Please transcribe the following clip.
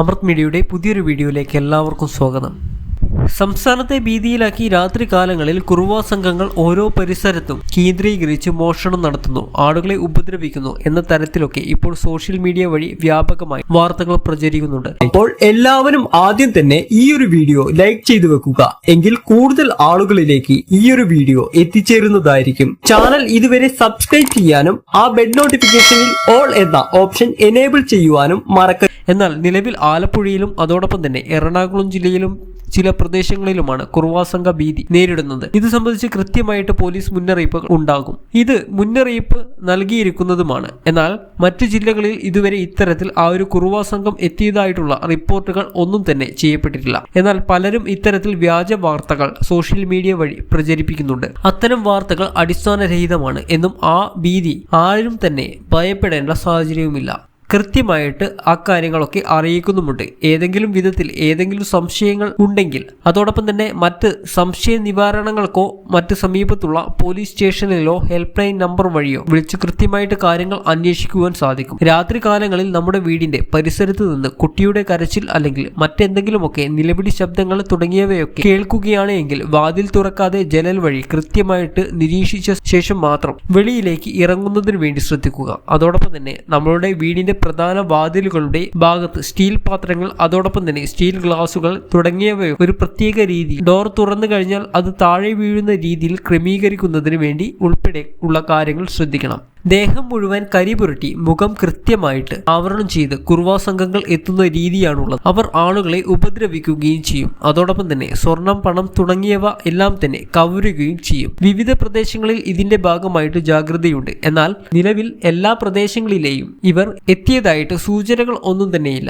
അമൃത് മീഡിയയുടെ പുതിയൊരു വീഡിയോയിലേക്ക് എല്ലാവർക്കും സ്വാഗതം. സംസ്ഥാനത്തെ ഭീതിയിലാക്കി രാത്രികാലങ്ങളിൽ കുറുവ സംഘങ്ങൾ ഓരോ പരിസരത്തും കേന്ദ്രീകരിച്ച് മോഷണം നടത്തുന്നു ആളുകളെ ഉപദ്രവിക്കുന്നു എന്ന തരത്തിലൊക്കെ ഇപ്പോൾ സോഷ്യൽ മീഡിയ വഴി വ്യാപകമായി വാർത്തകൾ പ്രചരിക്കുന്നുണ്ട്. അപ്പോൾ എല്ലാവരും ആദ്യം തന്നെ ഈ ഒരു വീഡിയോ ലൈക്ക് ചെയ്തു വെക്കുക. എങ്കിൽ കൂടുതൽ ആളുകളിലേക്ക് ഈ ഒരു വീഡിയോ എത്തിച്ചേരുന്നതായിരിക്കും. ചാനൽ ഇതുവരെ സബ്സ്ക്രൈബ് ചെയ്യാനും ആ ബെഡ് നോട്ടിഫിക്കേഷനിൽ ഓൾ എന്ന ഓപ്ഷൻ എനേബിൾ ചെയ്യുവാനും മറക്കരുത് എന്നാൽ നിലവിൽ ആലപ്പുഴയിലും അതോടൊപ്പം തന്നെ എറണാകുളം ജില്ലയിലും ചില പ്രദേശങ്ങളിലുമാണ് കുർവാസംഘ ഭീതി നേരിടുന്നത്. ഇത് സംബന്ധിച്ച് കൃത്യമായിട്ട് പോലീസ് മുന്നറിയിപ്പുകൾ ഉണ്ടാകും. ഇത് മുന്നറിയിപ്പ് നൽകിയിരിക്കുന്നതുമാണ്. എന്നാൽ മറ്റു ജില്ലകളിൽ ഇതുവരെ ഇത്തരത്തിൽ ആ ഒരു കുറുവാ സംഘം എത്തിയതായിട്ടുള്ള റിപ്പോർട്ടുകൾ ഒന്നും തന്നെ ചെയ്യപ്പെട്ടിട്ടില്ല. എന്നാൽ പലരും ഇത്തരത്തിൽ വ്യാജ വാർത്തകൾ സോഷ്യൽ മീഡിയ വഴി പ്രചരിപ്പിക്കുന്നുണ്ട്. അത്തരം വാർത്തകൾ അടിസ്ഥാനരഹിതമാണ് എന്നും ആ ഭീതി ആരും തന്നെ ഭയപ്പെടേണ്ട സാഹചര്യവുമില്ല. കൃത്യമായിട്ട് ആ കാര്യങ്ങളൊക്കെ അറിയിക്കുന്നുമുണ്ട്. ഏതെങ്കിലും വിധത്തിൽ ഏതെങ്കിലും സംശയങ്ങൾ ഉണ്ടെങ്കിൽ അതോടൊപ്പം തന്നെ മറ്റ് സംശയ നിവാരണങ്ങൾക്കോ മറ്റ് സമീപത്തുള്ള പോലീസ് സ്റ്റേഷനിലോ ഹെൽപ്പ് ലൈൻ നമ്പർ വഴിയോ വിളിച്ച് കൃത്യമായിട്ട് കാര്യങ്ങൾ അന്വേഷിക്കുവാൻ സാധിക്കും. രാത്രി കാലങ്ങളിൽ നമ്മുടെ വീടിന്റെ പരിസരത്ത് നിന്ന് കുട്ടിയുടെ കരച്ചിൽ അല്ലെങ്കിൽ മറ്റെന്തെങ്കിലുമൊക്കെ നിലവിളി ശബ്ദങ്ങൾ തുടങ്ങിയവയൊക്കെ കേൾക്കുകയാണെങ്കിൽ വാതിൽ തുറക്കാതെ ജനൽ വഴി കൃത്യമായിട്ട് നിരീക്ഷിച്ച ശേഷം മാത്രം വെളിയിലേക്ക് ഇറങ്ങുന്നതിന് വേണ്ടി ശ്രദ്ധിക്കുക. അതോടൊപ്പം തന്നെ നമ്മളുടെ വീടിന്റെ പ്രധാന വാതിലുകളുടെ ഭാഗത്ത് സ്റ്റീൽ പാത്രങ്ങൾ അതോടൊപ്പം തന്നെ സ്റ്റീൽ ഗ്ലാസുകൾ തുടങ്ങിയവ ഒരു പ്രത്യേക രീതി ഡോർ തുറന്നു കഴിഞ്ഞാൽ അത് താഴെ വീഴുന്ന രീതിയിൽ ക്രമീകരിക്കുന്നതിന് വേണ്ടി ഉൾപ്പെടെ ഉള്ള കാര്യങ്ങൾ ശ്രദ്ധിക്കണം. ദേഹം മുഴുവൻ കരി പുരട്ടി മുഖം കൃത്യമായിട്ട് ആവരണം ചെയ്ത് കുർവാ സംഘങ്ങൾ എത്തുന്ന രീതിയാണുള്ളത്. അവർ ആളുകളെ ഉപദ്രവിക്കുകയും ചെയ്യും. അതോടൊപ്പം തന്നെ സ്വർണം പണം തുടങ്ങിയവ എല്ലാം തന്നെ കവരുകയും ചെയ്യും. വിവിധ പ്രദേശങ്ങളിൽ ഇതിന്റെ ഭാഗമായിട്ട് ജാഗ്രതയുണ്ട്. എന്നാൽ നിലവിൽ എല്ലാ പ്രദേശങ്ങളിലെയും ഇവർ എത്തിയതായിട്ട് സൂചനകൾ ഒന്നും തന്നെയില്ല.